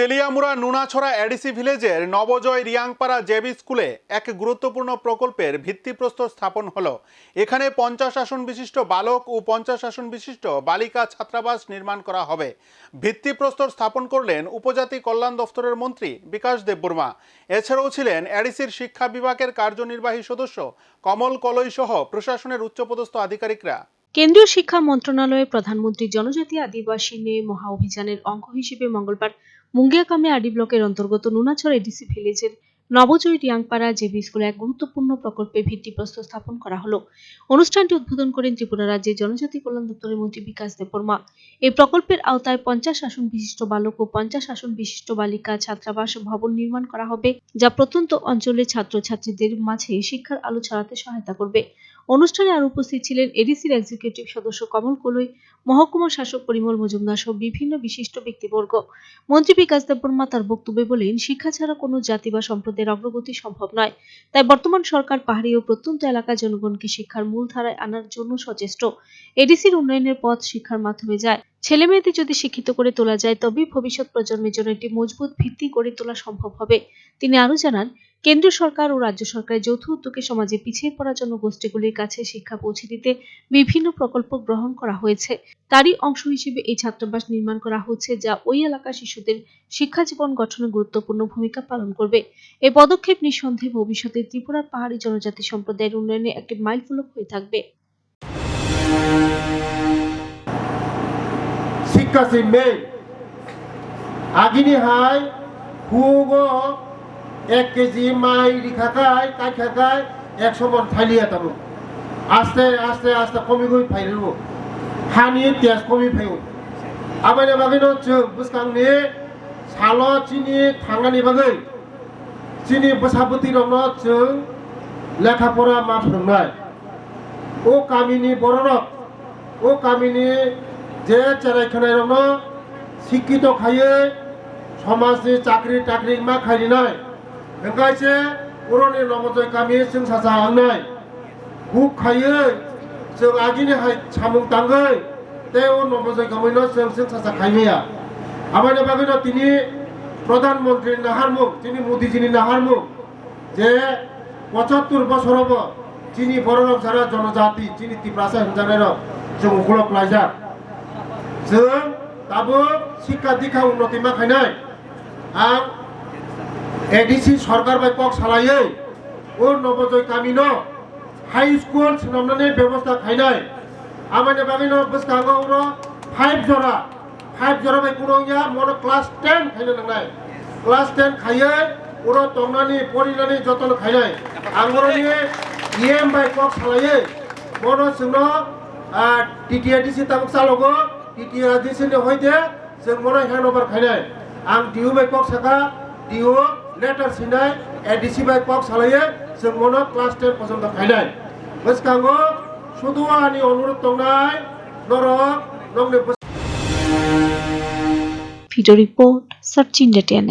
Teliamura Nunachhara ADC ভিলেজের Nabajoy Riangpara JB স্কুলে এক গুরুত্বপূর্ণ প্রকল্পের ভিত্তিপ্রস্তর স্থাপন হলো। এখানে পঞ্চাশ আসন বিশিষ্ট বালক ও পঞ্চাশ আসন বিশিষ্ট বালিকা ছাত্রাবাস নির্মাণ করা হবে। ভিত্তিপ্রস্তর স্থাপন করলেন উপজাতি কল্যাণ দফতরের মন্ত্রী বিকাশ দেববর্মা। এছাড়াও ছিলেন এডিসির শিক্ষা বিভাগের কার্যনির্বাহী সদস্য কমল কলই সহ প্রশাসনের উচ্চপদস্থ আধিকারিকরা। কেন্দ্রীয় শিক্ষা মন্ত্রণালয়ে প্রধানমন্ত্রী জনজাতি আদিবাসী নিয়ে মহা অভিযানের অঙ্গ হিসেবে মঙ্গলবার মুঙ্গিয়াকামে আডি ব্লকের অন্তর্গত নুনাছড় এডিসি ভিলেজের নবজয় রিয়াংপাড়া জেবি স্কুলে এক গুরুত্বপূর্ণ প্রকল্পে ভিত্তিপ্রস্তর স্থাপন করা হলো। অনুষ্ঠানটি উদ্বোধন করেন ত্রিপুরা রাজ্যের জনজাতি কল্যাণ দপ্তরের মন্ত্রী বিকাশ দেববর্মা। এই প্রকল্পের আওতায় পঞ্চাশ আসন বিশিষ্ট বালক ও পঞ্চাশ আসন বিশিষ্ট বালিকা ছাত্রাবাস ভবন নির্মাণ করা হবে, যা প্রত্যন্ত অঞ্চলের ছাত্রছাত্রীদের মাঝে শিক্ষার আলো ছড়াতে সহায়তা করবে। অনুষ্ঠানে আরও উপস্থিত ছিলেন এডিসির এক্সিকিউটিভ সদস্য কমল কলই মহকুমা শাসক পরিমল মজুমদার সহ বিভিন্ন বিশিষ্ট ব্যক্তিবর্গ। মন্ত্রী বিকাশ দেববর্মা তার বক্তব্যে বলেন, শিক্ষা ছাড়া কোনো জাতি বা সম্প্রদায়ের অগ্রগতি সম্ভব নয়। তাই বর্তমান সরকার পাহাড়ি ও প্রত্যন্ত এলাকার জনগণকে শিক্ষার মূল ধারায় আনার জন্য সচেষ্ট। এডিসির উন্নয়নের পথ শিক্ষার মাধ্যমে যায়। ছেলে মেয়েদের যদি শিক্ষিত করে তোলা যায়, তবেই ভবিষ্যৎ প্রজন্মের জন্য একটি মজবুত ভিত্তি গড়ে তোলা সম্ভব হবে। তিনি আরও জানান, কেন্দ্রীয় সরকার ও রাজ্য সরকারের যৌথ উদ্যোগে সমাজে পিছিয়ে পড়া জনগোষ্ঠীগুলির কাছে শিক্ষা পৌঁছে দিতে বিভিন্ন প্রকল্প গ্রহণ করা হয়েছে। তারই অংশ হিসেবে এই ছাত্রাবাস নির্মাণ করা হচ্ছে, যা ওই এলাকার শিশুদের শিক্ষা জীবন গঠনে গুরুত্বপূর্ণ ভূমিকা পালন করবে। এই পদক্ষেপ নিঃসন্দেহে ভবিষ্যতে ত্রিপুরার পাহাড়ি জনজাতি সম্প্রদায়ের উন্নয়নে একটি মাইলফলক হয়ে থাকবে। আস্তে আস্তে আস্তে কমি কমি ফাইলেব 하니 대스콤이 배운 아버지 박이노 즉 부스강니 살로 지니 당간이 박이 지니 부사부티로노 즉 레카포라 마프릉나이 오 까미니 보로노 오 까미니 제 짜라이카나이로노 শিক্ষিত খাইয়ে সমাজে চাকরি টাকরি মা খাইনি নাই ओरनि नमजय कामि जों साजा आंनाय हुख खायो जों आगिनि हाय सामुं दाङै ते उन नबजयग मइनो जों जों सासा खायनिया आमायनो बागिनो तिनि প্রধানমন্ত্রী নাহারমুখ যিনি মোদিজিনী নাহারমুখ যে পঁচাত্তর বছর হব চিনি বড় রকজানের জনজাতি চিনি তিপ্রাসা হিনজানের যোগ উগুলক লাইজার যোগ তাবো শিক্ষা দীক্ষা উন্নতি মাখাইনাই আর এডিসি সরকার বাই কক সালাইয়ে ও নবজয় কামিনো হাই स्कुल सोनाबनानै व्यवस्था खायनाय आमानि बागै न गोसोखांगौ र फाइभ जरा फाइभ जरा बाय कुरंया मन क्लास टेन खायनो नांनाय क्लास टेन खायै उनाव तंनानै फरिनानै जतन खायनाय आंगरनि इएम बाय कक सालायै मन सोंनो टिटिआडिसि तामुक सालगो टिटिआडिसिनि हयदे जों मन हेन्डअभार खायनाय आं डिउ बाय कक साखा डिउ लेटार सिनाय एडिसि बाय कक सालायै जों मनो क्लास टेन पर्यन्त खायनाय बसखाङो শুধু আনি অনুরোধ তংনায় নরক নংনে ভিডিও রিপোর্ট সার্চ ইন্ডিয়া